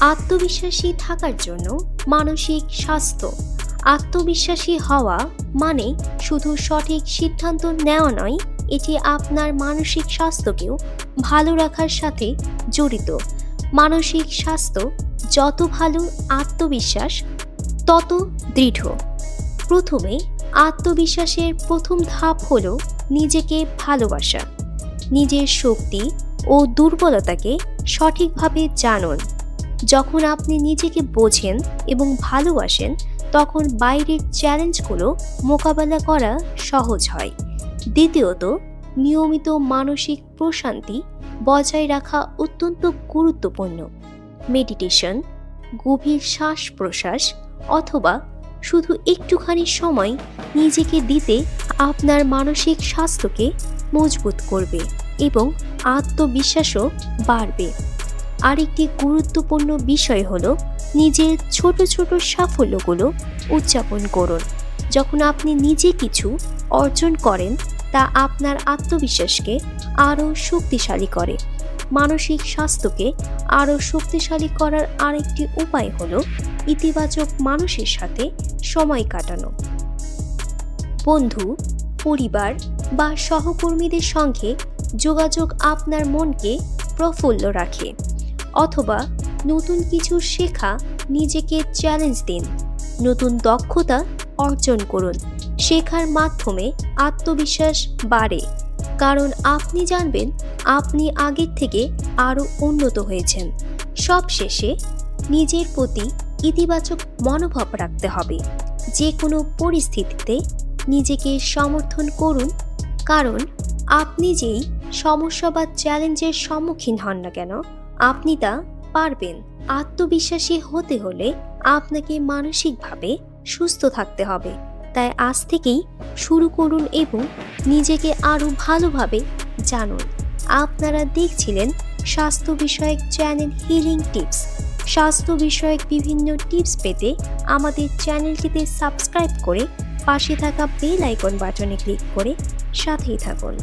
আত্মবিশ্বাসী থাকার জন্য মানসিক স্বাস্থ্য। আত্মবিশ্বাসী হওয়া মানে শুধু সঠিক সিদ্ধান্ত নেওয়া নয়, এটি আপনার মানসিক স্বাস্থ্যকেও ভালো রাখার সাথে জড়িত। মানসিক স্বাস্থ্য যত ভালো আত্মবিশ্বাস, তত দৃঢ়। প্রথমে, আত্মবিশ্বাসের প্রথম ধাপ হল নিজেকে ভালোবাসা। নিজের শক্তি ও দুর্বলতাকে সঠিকভাবে জানুন। যখন আপনি নিজেকে বোঝেন এবং ভালোবাসেন, তখন বাইরের চ্যালেঞ্জগুলো মোকাবেলা করা সহজ হয়। দ্বিতীয়ত, নিয়মিত মানসিক প্রশান্তি বজায় রাখা অত্যন্ত গুরুত্বপূর্ণ। মেডিটেশন, গভীর শ্বাস প্রশ্বাস অথবা শুধু একটুখানি সময় নিজেকে দিতে আপনার মানসিক স্বাস্থ্যকে মজবুত করবে এবং আত্মবিশ্বাসও বাড়বে। আরেকটি গুরুত্বপূর্ণ বিষয় হল নিজের ছোট ছোট সাফল্যগুলো উদযাপন করুন। যখন আপনি নিজে কিছু অর্জন করেন, তা আপনার আত্মবিশ্বাসকে আরও শক্তিশালী করে। মানসিক স্বাস্থ্যকে আরও শক্তিশালী করার আরেকটি উপায় হলো ইতিবাচক মানুষের সাথে সময় কাটানো। বন্ধু, পরিবার বা সহকর্মীদের সঙ্গে যোগাযোগ আপনার মনকে প্রফুল্ল রাখে। অথবা নতুন কিছু শেখা নিজেকে চ্যালেঞ্জ দিন। নতুন দক্ষতা অর্জন করুন। শেখার মাধ্যমে আত্মবিশ্বাস বাড়ে। কারণ আপনি জানবেন আপনি আগের থেকে আরও উন্নত হয়েছেন। সবশেষে নিজের প্রতি ইতিবাচক মনোভাব রাখতে হবে। যে কোনো পরিস্থিতিতে নিজেকে সমর্থন করুন। কারণ আপনি যেই সমস্যা বা চ্যালেঞ্জের সম্মুখীন হন না কেন? আপনি তা পারবেন। আত্মবিশ্বাসী হতে হলে আপনাকে মানসিকভাবে সুস্থ থাকতে হবে। তাই আজ থেকেই শুরু করুন এবং নিজেকে আরও ভালোভাবে জানুন। আপনারা দেখছিলেন স্বাস্থ্য বিষয়ক চ্যানেল হিলিং টিপস স্বাস্থ্য বিষয়ক বিভিন্ন টিপস পেতে আমাদের চ্যানেলটিতে সাবস্ক্রাইব করে পাশে থাকা বেল আইকন বাটনে ক্লিক করে সাথেই থাকুন।